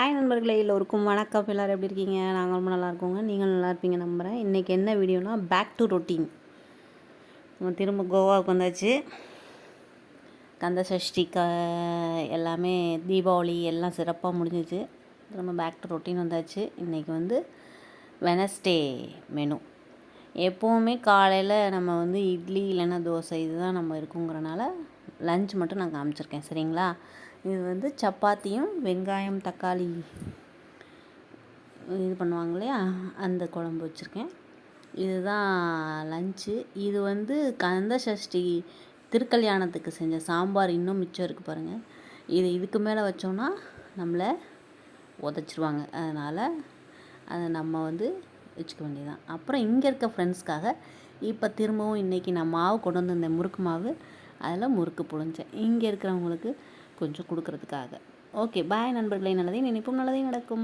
Hi நண்பர்களே எல்லோருக்கும் வணக்கம். எல்லோரும் எப்படி இருக்கீங்க? நாங்கள் ரொம்ப நல்லா இருக்கோங்க. நீங்கள் நல்லா இருப்பீங்க நம்புகிறேன் இன்றைக்கி என்ன வீடியோனா பேக் டு ரொட்டீன் நம்ம திரும்ப கோவாவுக்கு வந்தாச்சு. கந்த சஷ்டி க எல்லாமே தீபாவளி எல்லாம் சிறப்பாக முடிஞ்சிச்சு. திரும்ப பேக் டு ரொட்டீன் வந்தாச்சு. இன்றைக்கி வந்து வெனஸ்டே மெனு எப்போவுமே காலையில் நம்ம வந்து இட்லி இல்லைன்னா தோசை இதுதான் நம்ம இருக்குங்கிறனால லஞ்ச் மட்டும் நான் காமிச்சிருக்கேன். சரிங்களா? இது வந்து சப்பாத்தியும் வெங்காயம் தக்காளி இது பண்ணுவாங்க இல்லையா? அந்த குழம்பு வச்சுருக்கேன். இதுதான் லஞ்சு இது வந்து கந்த சஷ்டி திருக்கல்யாணத்துக்கு செஞ்ச சாம்பார் இன்னும் மிச்சம் இருக்குது பாருங்கள் இது இதுக்கு மேலே வச்சோன்னா நம்மளை உதச்சிருவாங்க. அதனால் அதை நம்ம வந்து வச்சுக்க வேண்டியதான் அப்புறம் இங்கே இருக்க ஃப்ரெண்ட்ஸ்க்காக இப்போ திரும்பவும் இன்றைக்கி நான் மாவு கொண்டு வந்திருந்தேன் முறுக்கு மாவு. அதில் முறுக்கு புழிஞ்சேன். இங்கே இருக்கிறவங்களுக்கு கொஞ்சம் கொடுக்குறதுக்காக. ஓகே பாய் நண்பர்களே. நல்லதே நினைப்பும். நல்லதே நடக்கும்.